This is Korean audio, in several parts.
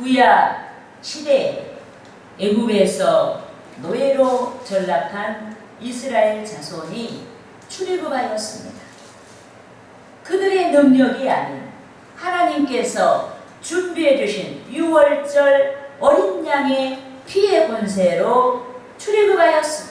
구약 시대에 애굽에서 노예로 전락한 이스라엘 자손이 출애굽하였습니다. 그들의 능력이 아닌 하나님께서 준비해 주신 6월절 어린 양의 피의 권세로 출애굽하였습니다.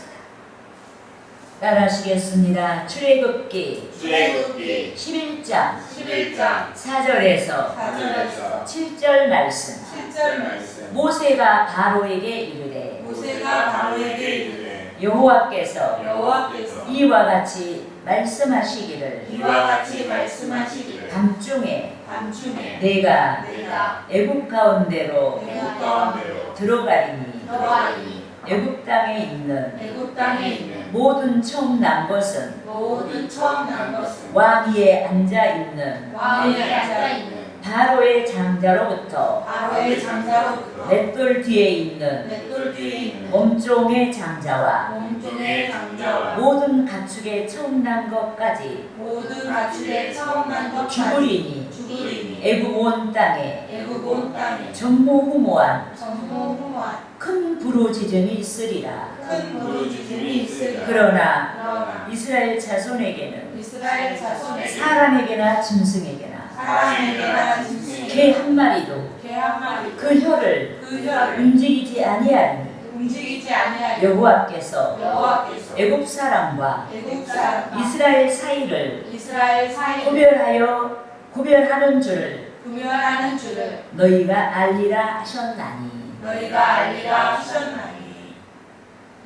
따라하시겠습니다. 출애굽기 출애굽기 11장 11장 4절에서 4절에서 7절 말씀 7절 말씀 모세가 바로에게 이르되 모세가 바로에게 이르되 여호와께서 여호와께서 이와 같이 말씀하시기를 이와 같이 말씀하시기를 밤중에 밤중에 내가 내가 애굽 가운데로 애굽 가운데로 들어가리니 들어가리니 애굽 땅에 있는 애굽 땅에 있는 모든 총 난 것은 모든 처음 난 것은 왕 위에 앉아 있는 왕위에 앉아 있는 바로의 장자로부터 바로의 장자로부터 맷돌 뒤에 있는 맷돌 뒤에 있는 몸종의 장자와 몸종의 장자와 모든 가축의 처음 난 것까지 모든 가축의 처음 난 것까지 죽으리니 죽으리니 애굽 온 땅에 애굽 온 땅에 전무후무한 전무후무한 큰 부르짖음이 있으리라. 큰 부르짖음이 있으리라 그러나 그러나 이스라엘 자손에게는 이스라엘 자손에게 사람에게나 짐승에게나 사람에게나 짐승에게 개한 마리도 개한 마리 그 혀를 그 혀를 움직이지 아니하니 움직이지 아니하여 여호와께서 여호와께서 애굽 사람과 애굽 사람과 이스라엘 사이를 이스라엘 사이를 구별하여 구별하는 줄을 구별하는 줄을 너희가 알리라 하셨나니 너희가 알리라 하셨나니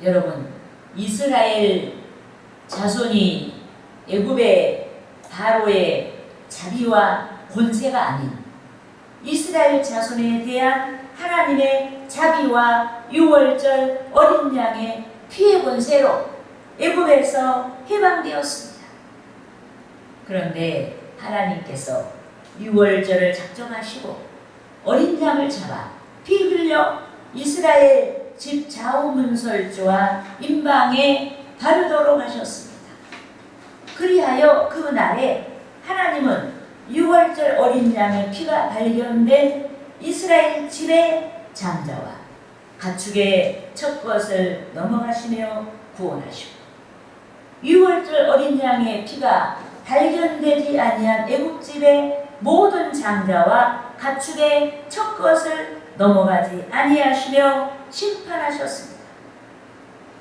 여러분 이스라엘 자손이 애굽의 바로의 자비와 권세가 아닌 이스라엘 자손에 대한 하나님의 자비와 유월절 어린 양의 피의 권세로 애굽에서 해방되었습니다. 그런데 하나님께서 유월절을 작정하시고 어린 양을 잡아 피 흘려 이스라엘 집 좌우문설주와 임방에 바르도록 하셨습니다. 그리하여 그 날에 하나님은 유월절 어린 양의 피가 발견된 이스라엘 집의 장자와 가축의 첫 것을 넘어가시며 구원하시고 유월절 어린 양의 피가 발견되지 아니한 애국집의 모든 장자와 가축의 첫 것을 넘어가지 아니하시며 심판하셨습니다.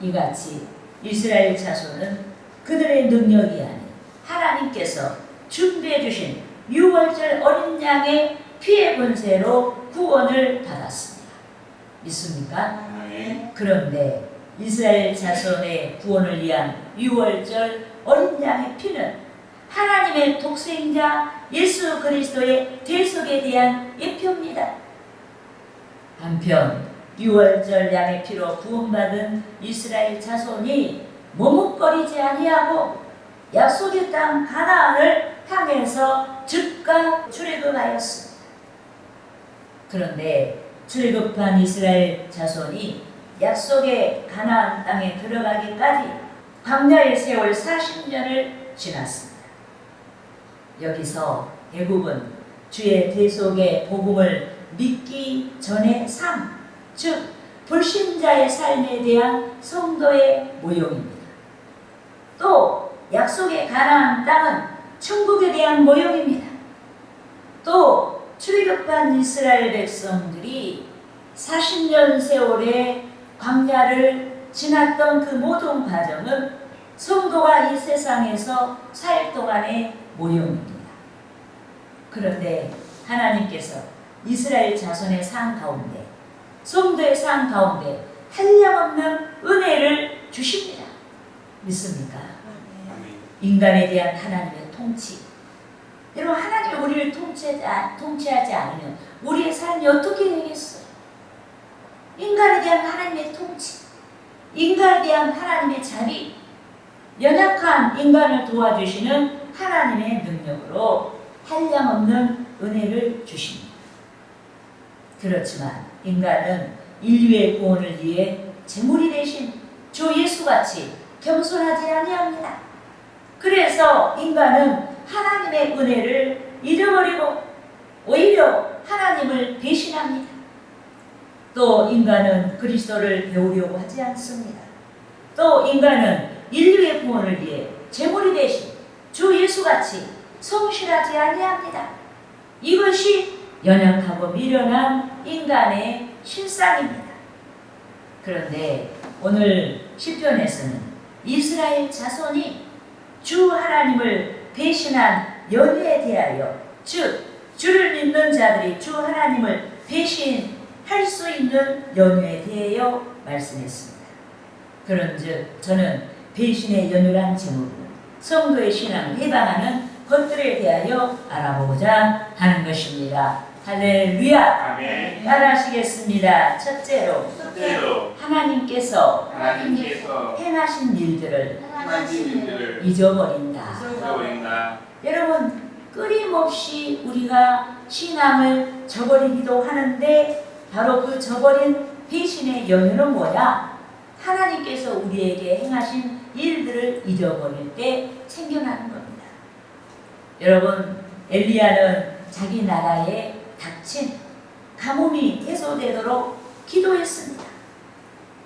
이같이 이스라엘 자손은 그들의 능력이 아닌 하나님께서 준비해 주신 유월절 어린 양의 피의 권세로 구원을 받았습니다. 믿습니까? 그런데 이스라엘 자손의 구원을 위한 유월절 어린 양의 피는 하나님의 독생자 예수 그리스도의 대속에 대한 예표입니다. 한편 유월절 양의 피로 구원받은 이스라엘 자손이 머뭇거리지 아니하고 약속의 땅 가나안을 향해서 즉각 출애굽하였습니다. 그런데 출애굽한 이스라엘 자손이 약속의 가나안 땅에 들어가기까지 광야의 세월 40년을 지났습니다. 여기서 애굽은 주의 대속의 복음을 믿기 전의 삶, 즉 불신자의 삶에 대한 성도의 모형입니다. 또 약속의 가나안 땅은 천국에 대한 모형입니다. 또 출애굽한 이스라엘 백성들이 40년 세월의 광야를 지났던 그 모든 과정은 성도가 이 세상에서 살 동안의 모형입니다. 그런데 하나님께서 이스라엘 자손의 삶 가운데, 성도의 삶 가운데 한량없는 은혜를 주십니다. 믿습니까? 인간에 대한 하나님의 통치. 여러분 하나님이 우리를 통치하지 않으면 우리의 삶이 어떻게 되겠어요? 인간에 대한 하나님의 통치, 인간에 대한 하나님의 자비, 연약한 인간을 도와주시는 하나님의 능력으로 한량없는 은혜를 주십니다. 그렇지만 인간은 인류의 구원을 위해 제물이 되신 주 예수같이 겸손하지 아니합니다. 그래서 인간은 하나님의 은혜를 잃어버리고 오히려 하나님을 배신합니다. 또 인간은 그리스도를 배우려고 하지 않습니다. 또 인간은 인류의 구원을 위해 제물이 되신 주 예수같이 성실하지 아니합니다. 이것이 연약하고 미련한 인간의 실상입니다. 그런데 오늘 시편에서는 이스라엘 자손이 주 하나님을 배신한 연유에 대하여 즉 주를 믿는 자들이 주 하나님을 배신할 수 있는 연유에 대하여 말씀했습니다. 그런즉 저는 배신의 연유란 제목으로 성도의 신앙을 해방하는 것들에 대하여 알아보고자 하는 것입니다. 할렐루야! 아멘. 따라하시겠습니다. 첫째로 첫째로 하나님께서 하나님께서 행하신 일들을 행하신 일들을 잊어버린다. 잊어버린다. 여러분 끊임없이 우리가 신앙을 저버리기도 하는데 바로 그 저버린 배신의 연유는 뭐야? 하나님께서 우리에게 행하신 일들을 잊어버릴 때 생겨나는 겁니다. 여러분 엘리야는 자기 나라에 닥친 가뭄이 해소되도록 기도했습니다.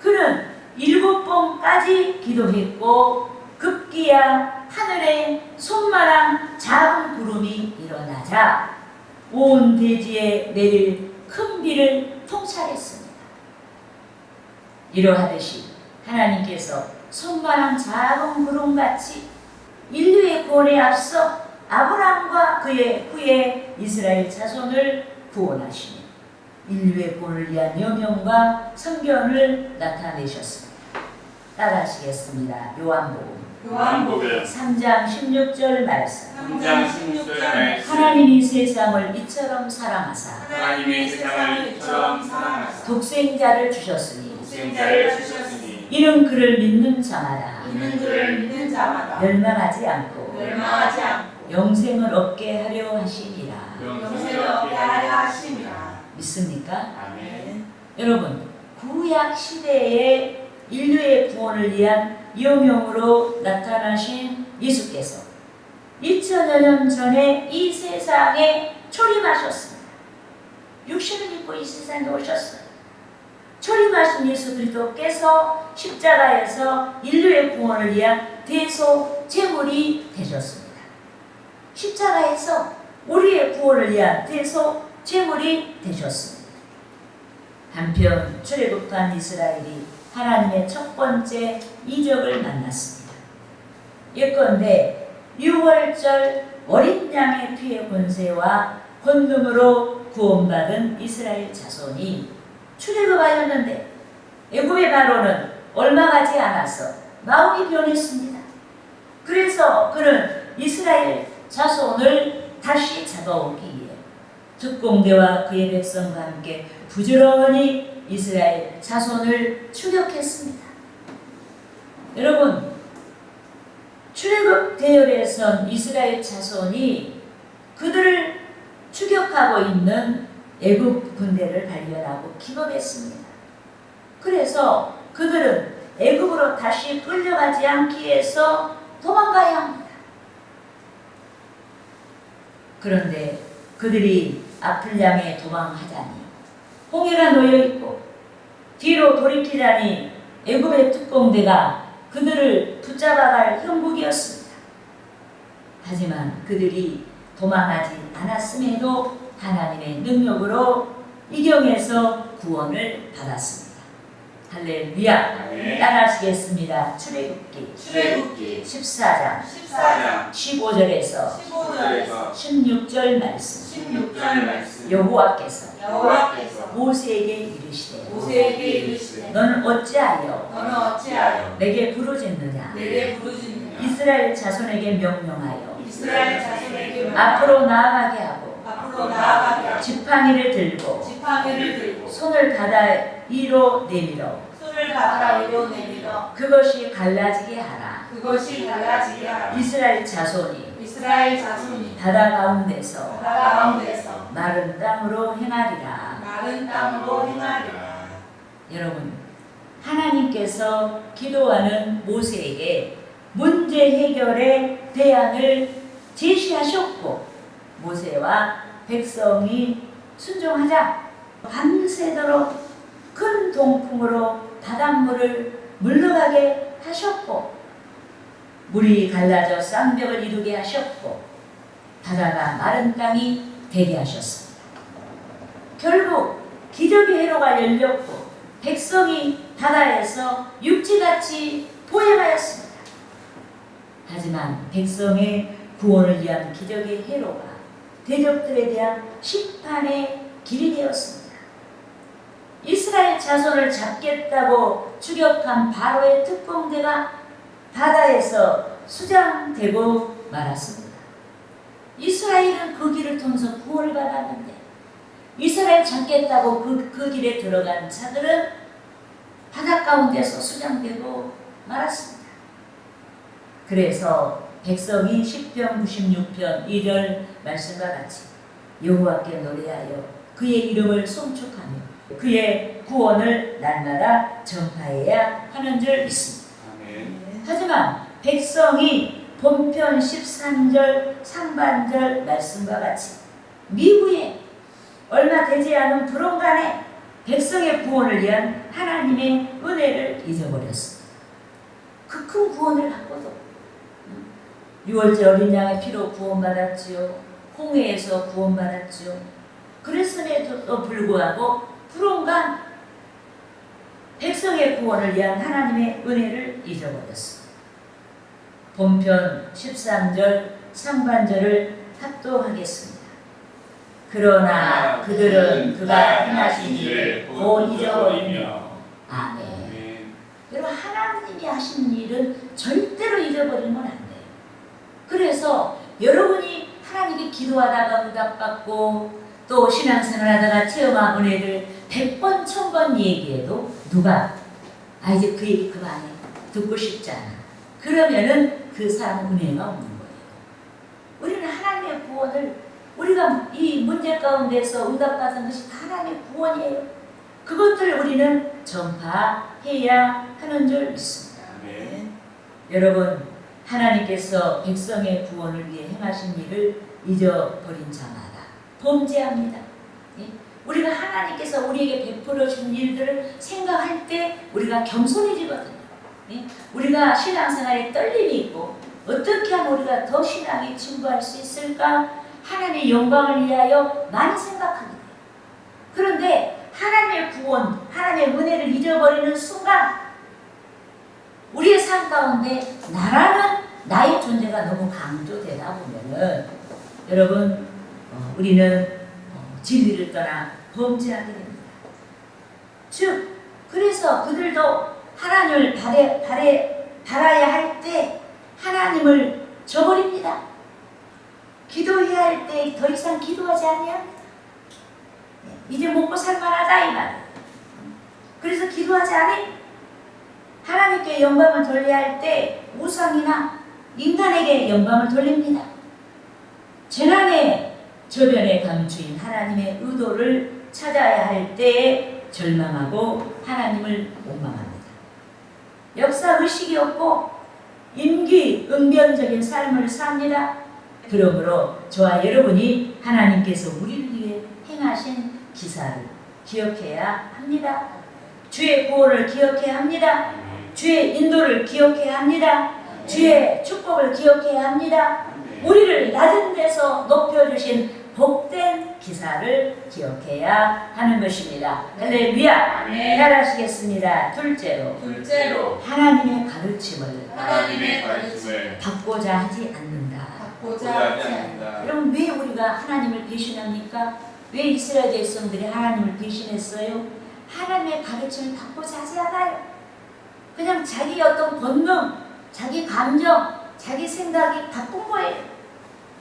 그는 일곱 번까지 기도했고 급기야 하늘에 손만한 작은 구름이 일어나자 온 대지에 내릴 큰 비를 통찰했습니다. 이러하듯이 하나님께서 손만한 작은 구름같이 인류의 구원에 앞서 아브라함과 그의 후에 이스라엘 자손을 구원하시니 인류의 구원을 위한 여명과 성견을 나타내셨습니다. 따라하시겠습니다. 요한복음 요한복음 3장 16절 말씀 3장 16절 말씀 하나님이 세상을 이처럼 사랑하사 하나님의 세상을 이처럼 사랑하사 독생자를 주셨으니 생자를 주셨으니 이는 그를 믿는 자마다 이는 그를 믿는 자마다 멸망하지 않고 멸망하지 않고 영생을 얻게 하려 하시니라. 하려 하심이라. 믿습니까? 아멘. 여러분, 구약 시대의 인류의 구원을 위한 여명으로 나타나신 예수께서 2000여 년 전에 이 세상에 초림하셨습니다. 육신을 입고 이 세상에 오셨어요. 초림하신 예수 그리스도께서 십자가에서 인류의 구원을 위한 대소 제물이 되셨습니다. 십자가에서 우리의 구원을 위한 대소 제물이 되셨습니다. 한편 출애굽한 이스라엘이 하나님의 첫 번째 이적을 만났습니다. 예컨대 유월절 어린 양의 피의 권세와 권능으로 구원받은 이스라엘 자손이 출애굽하였는데 애굽의 바로는 얼마 가지 않아서 마음이 변했습니다. 그래서 그는 이스라엘 자손을 다시 잡아오기 위해 특공대와 그의 백성과 함께 부지런히 이스라엘 자손을 추격했습니다. 여러분, 출애굽 대열에 선 이스라엘 자손이 그들을 추격하고 있는 애굽 군대를 발견하고 기겁했습니다. 그래서 그들은 애굽으로 다시 끌려가지 않기 위해서 도망가야 합니다. 그런데 그들이 앞을 향해 도망하자니 홍해가 놓여 있고 뒤로 돌이키자니 애굽의 특공대가 그들을 붙잡아갈 형국이었습니다. 하지만 그들이 도망하지 않았음에도 하나님의 능력으로 이경에서 구원을 받았습니다. 할렐루야. 아멘. 따라하시겠습니다. 출애굽기 출애굽기 14장 14장 15절에서 15절에서 16절 말씀 16절 말씀 여호와께서 여호와께서 모세에게 이르시되 모세에게 이르시되 너는 어찌하여 너는 어찌하여 내게 부르짖느냐 내게 부르짖느냐 이스라엘 자손에게 명령하여 이스라엘 자손에게 앞으로 나아가게 하고 지팡이를 들고 지팡이를 들고 손을 바다 위로 내밀어. 손을 바다 위로 내밀어. 그것이 갈라지게 하라. 그것이 달라지게 하라. 이스라엘 자손이 이스라엘 자손이 바다 가운데서 바다 가운데서 마른 땅으로 행하리라. 마른 땅으로 행하리라. 여러분 하나님께서 기도하는 모세에게 문제 해결의 대안을 제시하셨고 모세와 백성이 순종하자 밤새도록 큰 동풍으로 바닷물을 물러가게 하셨고 물이 갈라져 쌍벽을 이루게 하셨고 바다가 마른 땅이 되게 하셨습니다. 결국 기적의 회로가 열렸고 백성이 바다에서 육지같이 보행하였습니다. 하지만 백성의 구원을 위한 기적의 회로가 대적들에 대한 심판의 길이 되었습니다. 이스라엘 자손을 잡겠다고 추격한 바로의 특공대가 바다에서 수장되고 말았습니다. 이스라엘은 그 길을 통해서 구원을 받았는데 이스라엘 잡겠다고 그, 그 길에 들어간 자들은 바다 가운데서 수장되고 말았습니다. 그래서 백성이 10편 96편 1절 말씀과 같이 여호와께 노래하여 그의 이름을 송축하며 그의 구원을 날마다 전파해야 하는 줄 믿습니다. 아멘. 하지만 백성이 본편 13절 상반절 말씀과 같이 미후에 얼마 되지 않은 불온간에 백성의 구원을 위한 하나님의 은혜를 잊어버렸습니다. 그 큰 구원을 받고도 유월절 어린 양의 피로 구원받았지요. 홍해에서 구원받았지요. 그랬음에도 불구하고 불온간 백성의 구원을 위한 하나님의 은혜를 잊어버렸습니다. 본편 13절 상반절을 합독하겠습니다. 그러나 그들은 그가 행하신 일을 곧 잊어버리며 아멘. 아멘. 여러분 하나님이 하신 일은 절대로 잊어버리면 안 돼요. 그래서 여러분이 하나님께 기도하다가 응답받고 또 신앙생활 하다가 체험한 은혜를 100번, 1000번 얘기해도 누가 아 이제 그 얘기 그만해 듣고 싶지 않아. 그러면은 그 사람은 은혜가 없는 거예요. 우리는 하나님의 구원을 우리가 이 문제 가운데서 응답받은 것이 다 하나님의 구원이에요. 그것들을 우리는 전파해야 하는 줄 믿습니다. 아멘. 여러분, 하나님께서 백성의 구원을 위해 행하신 일을 잊어버린 자마다 범죄합니다. 예? 우리가 하나님께서 우리에게 베풀어 주신 일들을 생각할 때 우리가 겸손해지거든요. 예? 우리가 신앙생활에 떨림이 있고 어떻게 하면 우리가 더 신앙이 증거할 수 있을까? 하나님의 영광을 위하여 많이 생각하게 돼요. 그런데 하나님의 구원, 하나님의 은혜를 잊어버리는 순간 우리의 삶 가운데 나라는 나의 존재가 너무 강조되다 보면은 여러분 어, 우리는 어, 진리를 떠나 범죄하게 됩니다. 즉 그래서 그들도 하나님을 바래, 바래, 바라야 할 때 하나님을 저버립니다. 기도해야 할 때 더 이상 기도하지 아니합니다. 네, 이제 먹고 살만하다 이 말. 그래서 기도하지 않니? 하나님께 영광을 돌려야 할 때 우상이나 인간에게 영광을 돌립니다. 재난의 저변에 감추인 하나님의 의도를 찾아야 할 때에 절망하고 하나님을 원망합니다. 역사 의식이 없고 임기 응변적인 삶을 삽니다. 그러므로 저와 여러분이 하나님께서 우리를 위해 행하신 기사를 기억해야 합니다. 주의 구원을 기억해야 합니다. 주의 인도를 기억해야 합니다. 주의 축복을 기억해야 합니다. 우리를 낮은 데서 높여주신 복된 기사를 기억해야 하는 것입니다. 할렐루야. 아멘. 잘하시겠습니다. 둘째로 둘째로 하나님의 가르침을 하나님의 가르침을 받고자 하지 않는다. 받고자 하지. 않는다. 여러분 왜 우리가 하나님을 배신합니까? 왜 이스라엘 백성들이 하나님을 배신했어요? 하나님의 가르침을 받고자 하지 않아요. 그냥 자기 어떤 본능, 자기 감정, 자기 생각이 바쁜 거예요.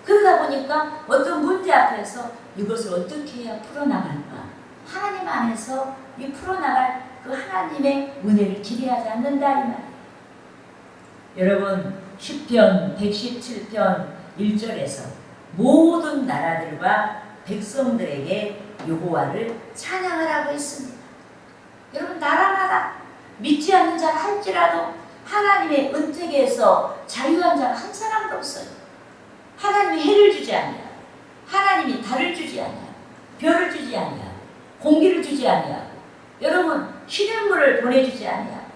그러다 보니까 어떤 문제 앞에서 이것을 어떻게 해야 풀어나갈까? 하나님 안에서 이 풀어나갈 그 하나님의 은혜를 기대하지 않는다 이 말이에요. 여러분 10편 117편 1절에서 모든 나라들과 백성들에게 여호와를 찬양하라고 했습니다. 여러분 나라마다 믿지 않는 자가 할지라도 하나님의 은택에서 자유한 자가 한 사람도 없어요. 하나님이 해를 주지 않아요. 하나님이 달을 주지 않아요. 별을 주지 않아요. 공기를 주지 않아요. 여러분 시냇물을 보내주지 아니하고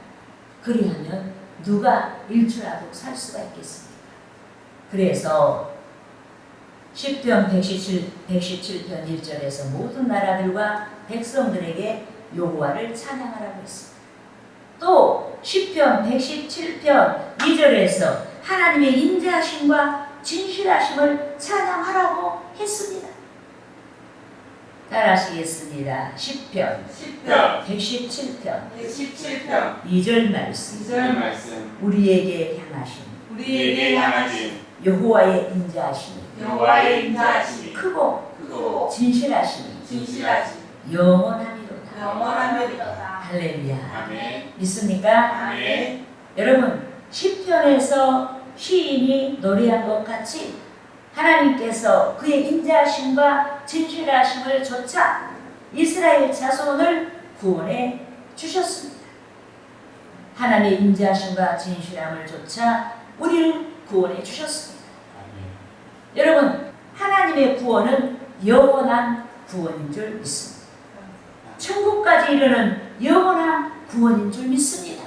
그리하면 누가 일주라도 살 수가 있겠습니까? 그래서 10편 117, 117편 1절에서 모든 나라들과 백성들에게 여호와를 찬양하라고 했습니다. 또 10편 117편 2절에서 하나님의 인자하심과 진실하심을 찬양하라고 했습니다. 따라하시겠습니다. 10편 10편 117편 117편 2절 말씀 2절 말씀 우리에게 향하신 우리에게 향하신 여호와의 인자하심이 여호와의 인자하심이 크고 크고 진실하심이 진실하신 영원하리로다. 영원하리로다. 할렐루야. 아멘 믿습니까? 아멘 여러분 시편에서 시인이 노래한 것 같이 하나님께서 그의 인자하심과 진실하심을 조차 이스라엘 자손을 구원해 주셨습니다. 하나님의 인자하심과 진실함을 조차 우리를 구원해 주셨습니다. 아멘 여러분 하나님의 구원은 영원한 구원인 줄 믿습니다. 천국까지 이르는 영원한 구원인 줄 믿습니다.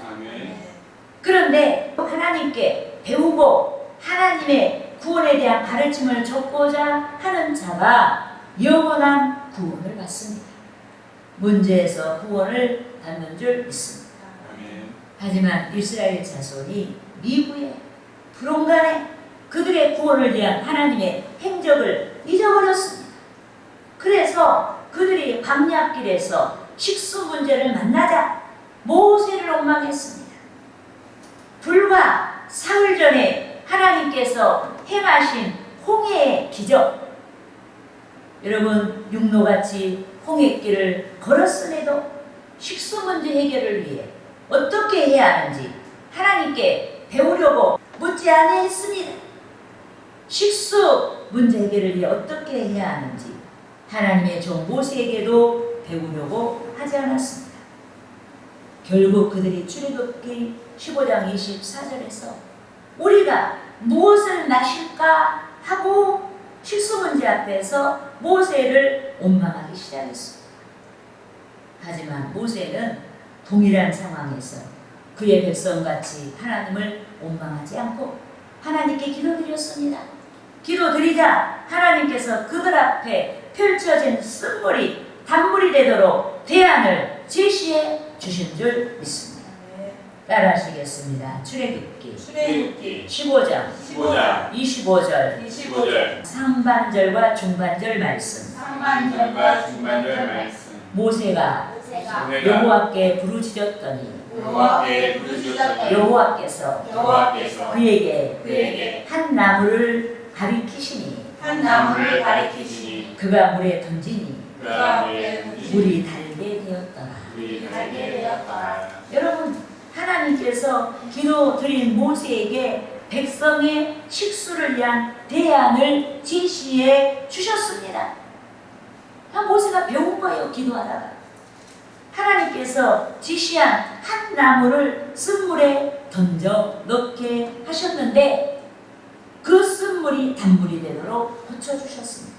그런데 하나님께 배우고 하나님의 구원에 대한 가르침을 줬고자 하는 자가 영원한 구원을 받습니다. 문제에서 구원을 받는 줄 믿습니다. 하지만 이스라엘 자손이 미국에 불온간에 그들의 구원을 위한 하나님의 행적을 잊어버렸습니다. 그래서 그들이 광야길에서 식수 문제를 만나자 모세를 원망했습니다. 불과 사흘 전에 하나님께서 행하신 홍해의 기적. 여러분 육로같이 홍해길을 걸었음에도 식수 문제 해결을 위해 어떻게 해야 하는지 하나님께 배우려고 묻지 아니했습니다. 식수 문제 해결을 위해 어떻게 해야 하는지 하나님의 종 모세에게도 배우려고 하지 않았습니다. 결국 그들이 출애굽기 15장 24절에서 우리가 무엇을 마실까 하고 식수 문제 앞에서 모세를 원망하기 시작했습니다. 하지만 모세는 동일한 상황에서 그의 백성같이 하나님을 원망하지 않고 하나님께 기도드렸습니다. 기도드리자 하나님께서 그들 앞에 펼쳐진 쓴물이 단물이 되도록 대안을 제시해 주신 줄 믿습니다. 따라하시겠습니다. 출애굽기 출애굽기 15장 15장 25절 25절 상반절과 중반절 말씀 상반절과 중반절 말씀 모세가 여호와께 부르짖었더니 여호와께 부르짖었더니 여호와께서 그에게 그에게 한 나무를 가리키시니 한 나무를 가리키시니 그가 물에 던지니 그가 물에 던지니 물이 달 게 되었더라. 우리 달게 되었더라. 여러분 하나님께서 기도 드린 모세에게 백성의 식수를 위한 대안을 제시해 주셨습니다. 아, 모세가 배운 거예요 기도하다가 하나님께서 지시한 한 나무를 쓴물에 던져 넣게 하셨는데 그 쓴물이 단물이 되도록 고쳐주셨습니다.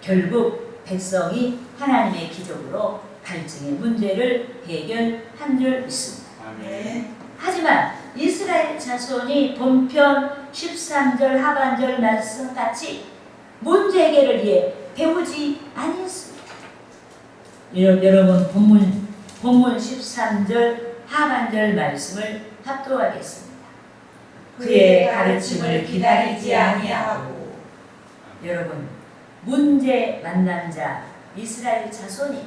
결국 백성이 하나님의 기적으로 갈증의 문제를 해결한 줄 믿습니다. 아멘 하지만 이스라엘 자손이 본편 13절 하반절 말씀 같이 문제 해결을 위해 배우지. 여러- 여러분 본문 본문 13절 하반절 말씀을 합독하겠습니다. 그의 가르침을 기다리지 아니하고 여러분 문제 만난 자 이스라엘 자손이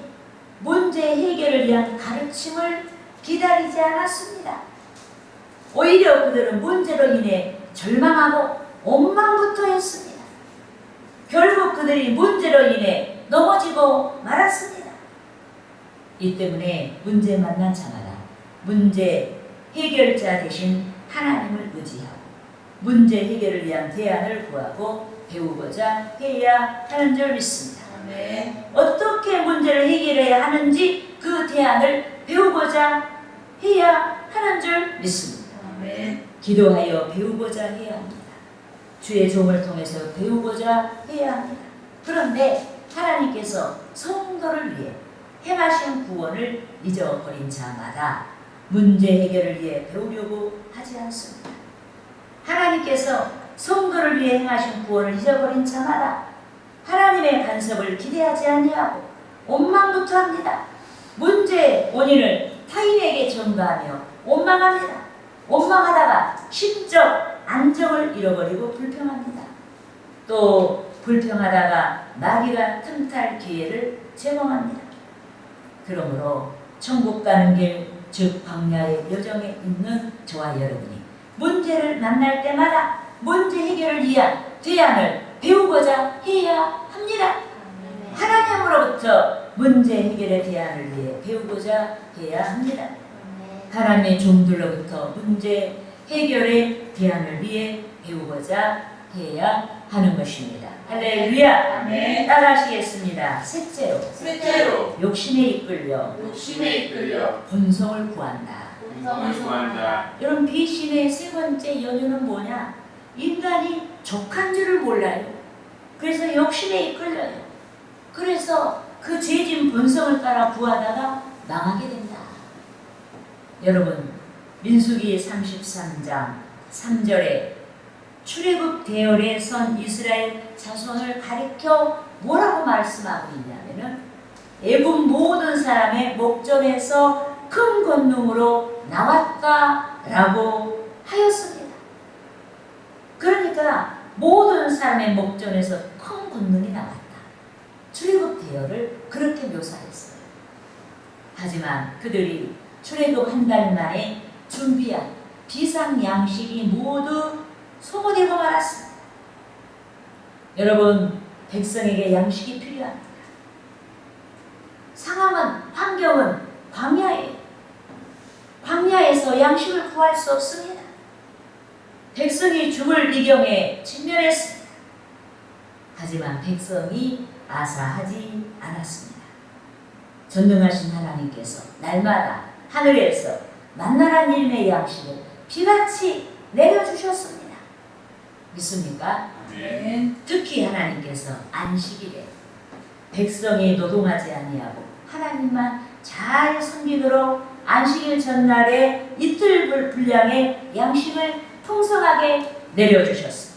문제 해결을 위한 가르침을 기다리지 않았습니다. 오히려 그들은 문제로 인해 절망하고 원망부터 했습니다. 결국 그들이 문제로 인해 넘어지고 말았습니다. 이 때문에 문제 만난 자마다 문제 해결자 대신 하나님을 의지하고 문제 해결을 위한 대안을 구하고 배우고자 해야 하는 줄 믿습니다. 아멘. 어떻게 문제를 해결해야 하는지 그 대안을 배우고자 해야 하는 줄 믿습니다. 아멘. 기도하여 배우고자 해야 합니다. 주의 종을 통해서 배우고자 해야 합니다. 그런데 하나님께서 성도를 위해 행하신 구원을 잊어버린 자마다 문제 해결을 위해 배우려고 하지 않습니다. 하나님께서 성도를 위해 행하신 구원을 잊어버린 자마다 하나님의 간섭을 기대하지 아니하고 원망부터 합니다. 문제의 원인을 타인에게 전가하며 원망합니다. 원망하다가 심적 안정을 잃어버리고 불평합니다. 또 불평하다가 마귀가 틈탈 기회를 제공합니다. 그러므로 천국 가는 길, 즉 광야의 여정에 있는 저와 여러분이 문제를 만날 때마다 문제 해결을 위한 대안을 배우고자 해야 합니다. 하나님으로부터 문제 해결의 대안을 위해 배우고자 해야 합니다. 하나님의 종들로부터 문제 해결의 대안을 위해 배우고자 해야 하는 것입니다. 할렐루야. 아멘. 따라하시겠습니다. 셋째로 셋째로 욕심에 이끌려 욕심에 이끌려 본성을 구한다. 본성을 구한다. 여러분 배신의 세 번째 연유는 뭐냐? 인간이 족한 줄을 몰라요. 그래서 욕심에 이끌려요. 그래서 그 죄진 본성을 따라 구하다가 망하게 된다. 여러분 민수기 33장 3절에 출애굽 대열에 선 이스라엘 자손을 가리켜 뭐라고 말씀하고 있냐면은 애굽 모든 사람의 목전에서 큰 권능으로 나왔다라고 하였습니다. 그러니까 모든 사람의 목전에서 큰 권능이 나왔다. 출애굽 대열을 그렇게 묘사했어요. 하지만 그들이 출애굽 한 달 만에 준비한 비상 양식이 모두 소모되고 말았습니다. 여러분 백성에게 양식이 필요합니다. 상황은 환경은 광야예요. 광야에서 양식을 구할 수 없습니다. 백성이 죽을 위경에 직면했습니다. 하지만 백성이 아사하지 않았습니다. 전능하신 하나님께서 날마다 하늘에서 만나란 일의 양식을 비같이 내려주셨습니다. 믿습니까? 아멘. 특히 하나님께서 안식일에 백성이 노동하지 아니하고 하나님만 잘 섬기도록 안식일 전날에 이틀 분- 분량의 양식을 풍성하게 내려주셨습니다.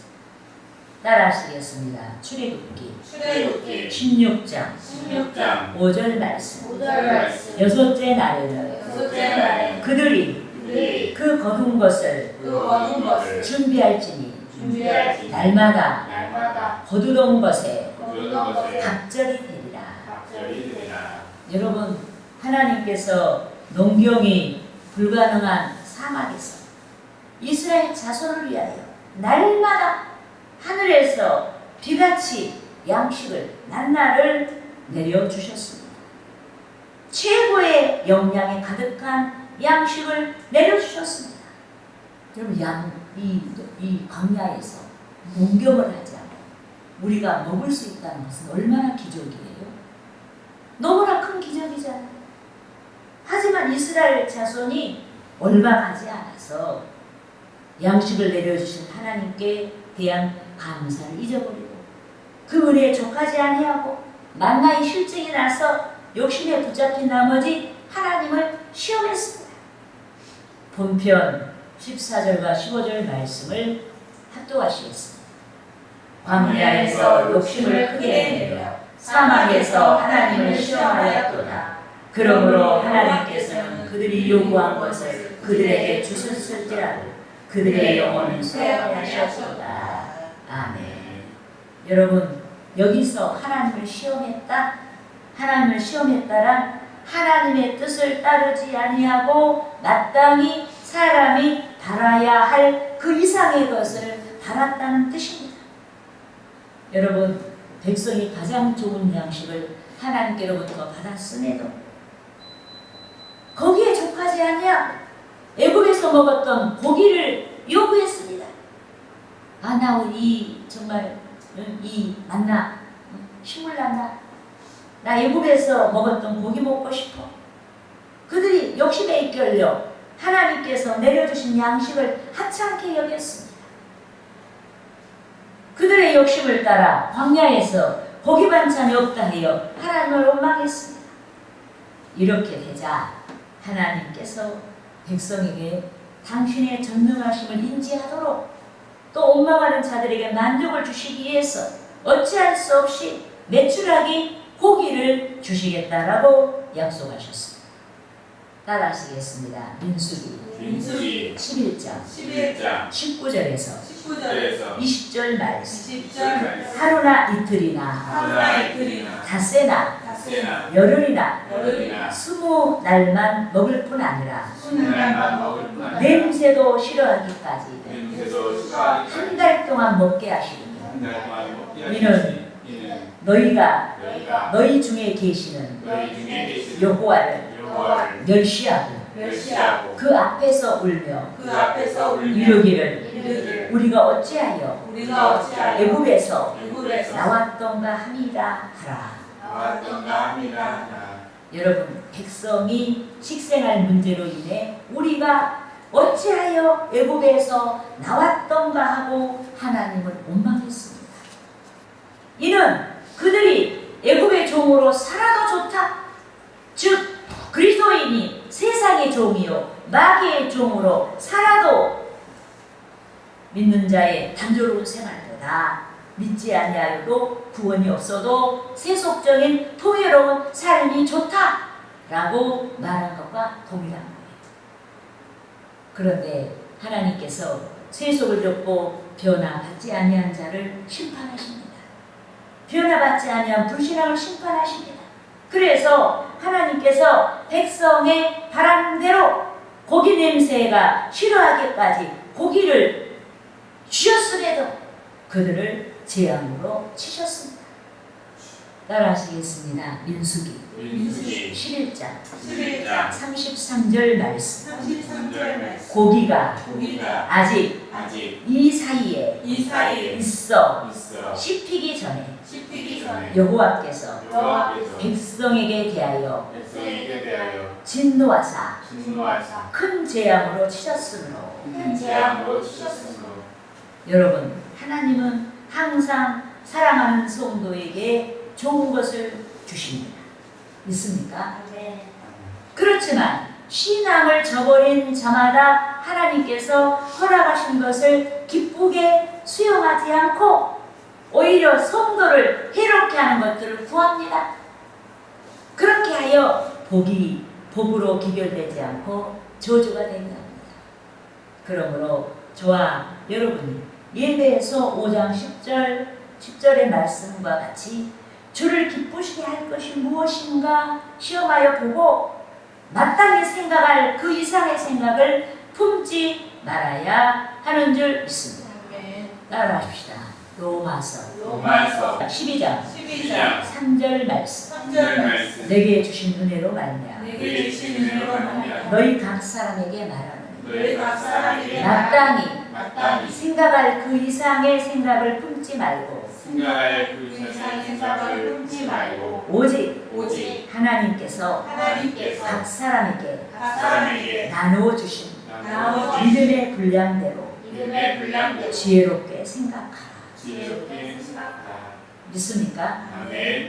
따라하시겠습니다. 출애굽기 출애굽기 16장 16장 5절 말씀 오절 말씀 여섯째 날에는 여섯째 날에 그들이 그들이 그 거둔 것을 그 얻은 것을 준비할지니 준비할지 날마다 날마다 거두던 것에 거두던 것에 갑절이 되리라. 각절이 되리라. 여러분 하나님께서 농경이 불가능한 사막에서 이스라엘 자손을 위하여 날마다 하늘에서 비같이 양식을 난나를 내려 주셨습니다. 최고의 영양이 가득한 양식을 내려 주셨습니다. 여러분 양 이 이 광야에서 농경을 하지 않고 우리가 먹을 수 있다는 것은 얼마나 기적이에요. 너무나 큰 기적이잖아요. 하지만 이스라엘 자손이 얼마하지 않아서 양식을 내려주신 하나님께 대한 감사를 잊어버리고 그 은혜에 족하지 아니하고 만나의 실증이 나서 욕심에 붙잡힌 나머지 하나님을 시험했습니다. 본편 14절과 15절 말씀을 합독하시겠습니다. 광야에서 욕심을 크게 내며 사막에서 하나님을 시험하였도다. 그러므로 하나님께서는 그들이 요구한 것을 그들에게 주셨을지라도 그들의 영혼은 쇠하셨도다. 아멘. 여러분 여기서 하나님을 시험했다. 하나님을 시험했다란 하나님의 뜻을 따르지 아니하고 마땅히 사람이 바라야 할 그 이상의 것을 바랐다는 뜻입니다. 여러분 백성이 가장 좋은 양식을 하나님께로부터 받았음에도 거기에 족하지 아니하고 애굽에서 먹었던 고기를 요구했습니다. 아나 이 정말 응, 이 만나 응, 신물 난다. 나 애굽에서 먹었던 고기 먹고 싶어. 그들이 욕심에 이끌려 하나님께서 내려주신 양식을 하찮게 여겼습니다. 그들의 욕심을 따라 광야에서 고기 반찬이 없다 하여 하나님을 원망했습니다. 이렇게 되자 하나님께서 백성에게 당신의 전능하심을 인지하도록 또 옮망하는 자들에게 만족을 주시기 위해서 어찌할 수 없이 매출하기 고기를 주시겠다라고 약속하셨습니다. 따라하시겠습니다. 민수기. 민수기. 11장. 11장. 19절에서 19절에서 절에서 20절 말씀. 20절 하루나 이틀이나. 하루나 이틀이나. 닷새나 닷새나 열흘이나 열흘이나 스무 날만 먹을 뿐 아니라 수능날만 먹을 뿐 아니라 냄새도 싫어하기까지 한 달 동안 먹게 먹게 이는 너희가 너희 중에 계시는 여호와를 멸시하고 그 앞에서 울며 그 이르기를 우리가 어찌하여 애굽에서 애굽에서 나왔던가 함이라 하라. 여러분 백성이 식생활 문제로 인해 우리가 어찌하여 애굽에서 나왔던가 하고 하나님을 원망했습니다. 이는 그들이 애굽의 종으로 살아도 좋다. 즉 그리스도인이 세상의 종이요 마귀의 종으로 살아도 믿는 자의 단조로운 생활보다 믿지 아니하여도 구원이 없어도 세속적인 통해로운 삶이 좋다 라고 말한 것과 동일한 거예요. 그런데 하나님께서 세속을 줬고 변화받지 아니한 자를 심판하십니다. 변화받지 아니한 불신앙을 심판하십니다. 그래서 하나님께서 백성의 바람대로 고기 냄새가 싫어하기까지 고기를 주셨음에도 그들을 재앙으로 치셨습니다. 따라하시겠습니다. 민수기. 민수기. 11장. 11장. 33절 말씀. 33절 말씀. 고기가 고기가 아직 아직 이 사이에 이 사이에 있어. 있어. 씹히기 전에. 씹히기 전에. 여호와께서 여호와께서 백성에게 대하여 백성에게 대하여 진노하사 진노하사 큰 재앙으로 치셨으므로. 큰 재앙으로 주셨으므로. 여러분 하나님은 항상 사랑하는 성도에게 좋은 것을 주십니다. 믿습니까? 그렇지만 신앙을 저버린 자마다 하나님께서 허락하신 것을 기쁘게 수용하지 않고 오히려 성도를 해롭게 하는 것들을 구합니다. 그렇게 하여 복이 복으로 기별되지 않고 저주가 된답니다. 그러므로 저와 여러분이 예배에서 5장 10절 10절의 말씀과 같이 주를 기쁘시게 할 것이 무엇인가 시험하여 보고 마땅히 생각할 그 이상의 생각을 품지 말아야 하는 줄 믿습니다. 따라합시다. 로마서. 로마서. 12장. 12장. 3절 말씀. 3절 말씀. 내게 주신 은혜로 말미암아. 내게 주신 은혜로 말미암아. 너희 각 사람에게 말하노니 너희 각 사람에게 마땅히 마땅히 생각할 그 이상의 생각을 품지 말고. 생각할 그그 이상의 생각을 품지 말고. 오직 오직 하나님께서 하나님께서 각 사람에게 각 사람에게 나누어 주신 나누어 믿음의 분량대로 믿음의 분량대로 지혜롭게 생각하라. 지혜롭게 생각하라. 믿습니까? 아멘